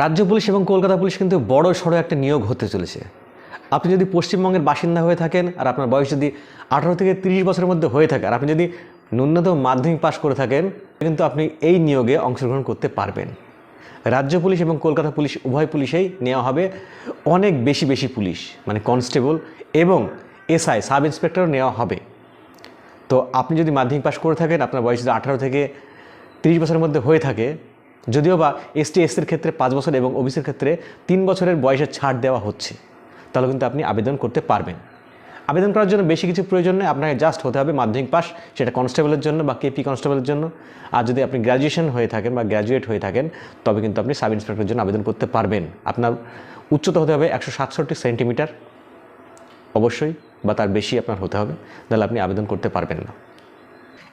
রাজ্য পুলিশ এবং কলকাতা পুলিশ কিন্তু বড় সড়ো একটা নিয়োগ হতে চলেছে। আপনি যদি পশ্চিমবঙ্গের বাসিন্দা হয়ে থাকেন আর আপনার বয়স যদি আঠারো থেকে তিরিশ বছরের মধ্যে হয়ে থাকে, আর আপনি যদি ন্যূনতম মাধ্যমিক পাশ করে থাকেন, কিন্তু আপনি এই নিয়োগে অংশগ্রহণ করতে পারবেন। রাজ্য পুলিশ এবং কলকাতা পুলিশ, উভয় পুলিশেই নেওয়া হবে। অনেক বেশি বেশি পুলিশ মানে কনস্টেবল এবং এসআই, সাব ইন্সপেক্টরও নেওয়া হবে। তো আপনি যদি মাধ্যমিক পাশ করে থাকেন, আপনার বয়স যদি আঠারো থেকে তিরিশ বছরের মধ্যে হয়ে থাকে যদিও বা এসটি এসসির ক্ষেত্রে পাঁচ বছর এবং ওবিসির ক্ষেত্রে তিন বছরের বয়সের ছাড় দেওয়া হচ্ছে, তাহলে কিন্তু আপনি আবেদন করতে পারবেন। আবেদন করার জন্য বেশি কিছু প্রয়োজন নেই আপনাকে জাস্ট হতে হবে মাধ্যমিক পাস সেটা কনস্টেবলের জন্য বা কেপি কনস্টেবলের জন্য। আর যদি আপনি গ্র্যাজুয়েশন হয়ে থাকেন বা গ্র্যাজুয়েট হয়ে থাকেন, তবে কিন্তু আপনি সাব ইন্সপেক্টরের জন্য আবেদন করতে পারবেন। আপনার উচ্চতা হতে হবে একশো সাতষট্টি সেন্টিমিটার। অবশ্যই বা তার বেশি আপনার হতে হবে, তাহলে আপনি আবেদন করতে পারবেন না।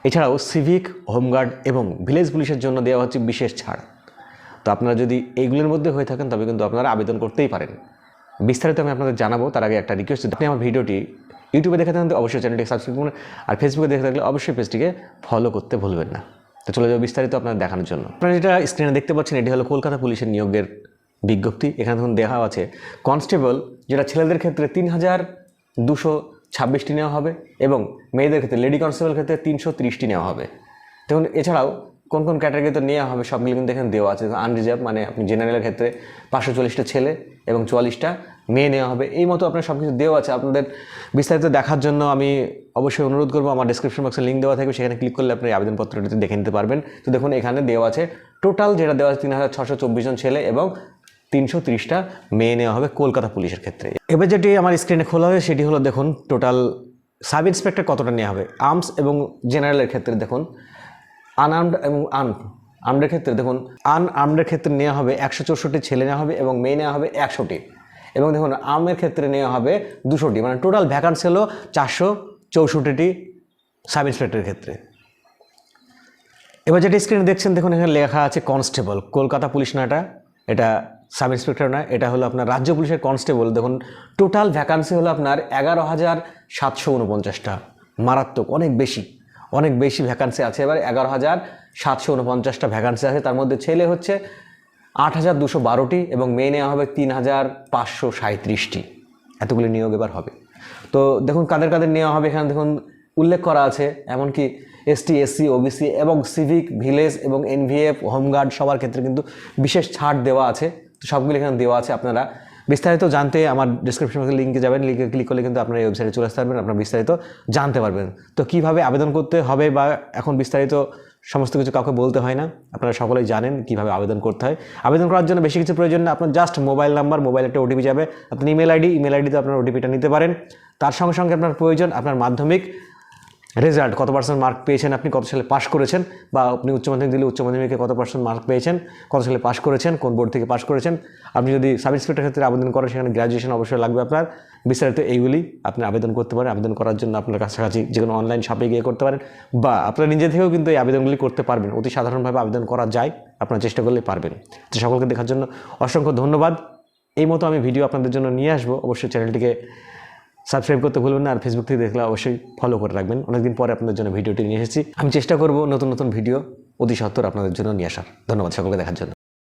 এছাড়াও সিভিক, হোমগার্ড এবং ভিলেজ পুলিশের জন্য দেওয়া হচ্ছে বিশেষ ছাড়। তো আপনারা যদি এইগুলোর মধ্যে হয়ে থাকেন, তবে কিন্তু আপনারা আবেদন করতেই পারেন। বিস্তারিত আমি আপনাদের জানাব, তার আগে একটা রিকোয়েস্ট আপনি আমার ভিডিওটি ইউটিউবে দেখে থাকেন অবশ্যই চ্যানেলটিকে সাবস্ক্রাইব করুন। আর ফেসবুকে দেখে থাকলে অবশ্যই পেজটিকে ফলো করতে ভুলবেন না। তো চলে যাব বিস্তারিত আপনাদের দেখানোর জন্য। আপনারা যেটা স্ক্রিনে দেখতে পাচ্ছেন, এটি হলো কলকাতা পুলিশের নিয়োগের বিজ্ঞপ্তি। এখানে দেখুন দেখা আছে, কনস্টেবল, যেটা ছেলেদের ক্ষেত্রে তিন হাজার দুশো ছাব্বিশটি নেওয়া হবে এবং মেয়েদের ক্ষেত্রে লেডি কনস্টেবল ক্ষেত্রে তিনশো তিরিশটি নেওয়া হবে। দেখুন, এছাড়াও কোন কোন ক্যাটাগরিতে নেওয়া হবে সব মিলে কিন্তু এখানে দেওয়া আছে। আনরিজার্ভ মানে আপনি জেনারেলের ক্ষেত্রে পাঁচশো চল্লিশটা ছেলে এবং চুয়াল্লিশটা মেয়ে নেওয়া হবে। এই মতো আপনার সব কিছু দেওয়া আছে। আপনাদের বিস্তারিত দেখার জন্য আমি অবশ্যই অনুরোধ করব। আমার ডিসক্রিপশন বক্সে লিঙ্ক দেওয়া থাকবে। সেখানে ক্লিক করলে আপনি আবেদনপত্রটিতে দেখে নিতে পারবেন। তো দেখুন, এখানে দেওয়া আছে টোটাল যেটা দেওয়া আছে, তিন হাজার ছশো চব্বিশ জন ছেলে এবং তিনশো তিরিশটা মেয়ে নেওয়া হবে কলকাতা পুলিশের ক্ষেত্রে। এবার যেটি আমার স্ক্রিনে খোলা হবে সেটি হলো দেখুন টোটাল সাব ইন্সপেক্টর কতটা নেওয়া হবে? আর্মস এবং জেনারেলের ক্ষেত্রে দেখুন আনআর্মড এবং আন আর্মডের ক্ষেত্রে দেখুন আন আর্মডের ক্ষেত্রে নেওয়া হবে একশো চৌষট্টি ছেলে নেওয়া হবে এবং মেয়ে নেওয়া হবে একশোটি। এবং দেখুন আর্মের ক্ষেত্রে নেওয়া হবে দুশোটি মানে টোটাল ভ্যাকান্সি হলো চারশো চৌষট্টিটি সাব ইন্সপেক্টরের ক্ষেত্রে। এবার যেটা স্ক্রিনে দেখছেন, দেখুন এখানে লেখা আছে কনস্টেবল কলকাতা পুলিশ না এটা এটা সাব ইন্সপেক্টর না এটা হলো আপনার রাজ্য পুলিশের কনস্টেবল। দেখুন, টোটাল ভ্যাকান্সি হলো আপনার এগারো হাজার সাতশো উনপঞ্চাশটা। মারাত্মক, অনেক বেশি অনেক বেশি ভ্যাকান্সি আছে। এবার এগারো হাজার সাতশো উনপঞ্চাশটা ভ্যাকান্সি আছে, তার মধ্যে ছেলে হচ্ছে আট হাজার দুশো বারোটি এবং মেয়ে নেওয়া হবে তিন হাজার পাঁচশো সাঁত্রিশটি এতগুলি নিয়োগ এবার হবে। তো দেখুন, কাদের কাদের নেওয়া হবে এখানে দেখুন, উল্লেখ করা আছে, এমনকি এসটি এসসি ওবিসি এবং সিভিক ভিলেজ এবং এনভিএফ হোমগার্ড সবার ক্ষেত্রে কিন্তু বিশেষ ছাড় দেওয়া আছে। তো সবগুলো এখানে দেওয়া আছে আপনারা। বিস্তারিত জানতে আমার ডিসক্রিপশন লিঙ্কে যাবেন লিঙ্কে ক্লিক করলে কিন্তু আপনারা এই ওয়েবসাইটে চলে আসতে পারবেন, আপনারা বিস্তারিত জানতে পারবেন। তো কীভাবে আবেদন করতে হবে বা এখন বিস্তারিত সমস্ত কিছু কাউকে বলতে হয় না, আপনারা সকলেই জানেন কীভাবে আবেদন করতে হয়। আবেদন করার জন্য বেশি কিছু প্রয়োজন না, আপনার জাস্ট মোবাইল নাম্বার মোবাইল একটা ওটিপি যাবে, আপনার ইমেল আইডি ইমেল আইডিতে আপনার ওটিপিটা নিতে পারেন। তার সঙ্গে সঙ্গে আপনার প্রয়োজন, আপনার মাধ্যমিক রেজাল্ট কত পার্সেন্ট মার্ক পেয়েছেন আপনি, কত সালে পাশ করেছেন? বা আপনি উচ্চ মাধ্যমিক দিলে উচ্চ মাধ্যমিকে কত পার্সেন্ট মার্ক পেয়েছেন? কত সালে পাশ করেছেন? কোন বোর্ড থেকে পাশ করেছেন? আপনি যদি সাব ইন্সপেক্টর ক্ষেত্রে আবেদন করেন, সেখানে গ্র্যাজুয়েশন অবশ্যই লাগবে আপনার। বিস্তারিত এইগুলি আপনি আবেদন করতে পারেন। আবেদন করার জন্য আপনার কাছাকাছি যে কোনো অনলাইন শপে গিয়ে করতে পারেন। বা আপনারা নিজে থেকেও কিন্তু এই আবেদনগুলি করতে পারবেন। অতি সাধারণভাবে আবেদন করা যায়, আপনার চেষ্টা করলে পারবেন। তো সকলকে দেখার জন্য অসংখ্য ধন্যবাদ। এই মতো আমি ভিডিও আপনাদের জন্য নিয়ে আসব। অবশ্যই চ্যানেলটিকে সাবস্ক্রাইব করতে ভুলবেন না আর ফেসবুক থেকে দেখলে অবশ্যই ফলো করে রাখবেন। অনেকদিন পরে আপনাদের জন্য ভিডিওটি নিয়ে এসেছি। আমি চেষ্টা করব নতুন নতুন ভিডিও অতি সত্তর আপনাদের জন্য নিয়ে আসার। ধন্যবাদ সকলকে দেখার জন্য।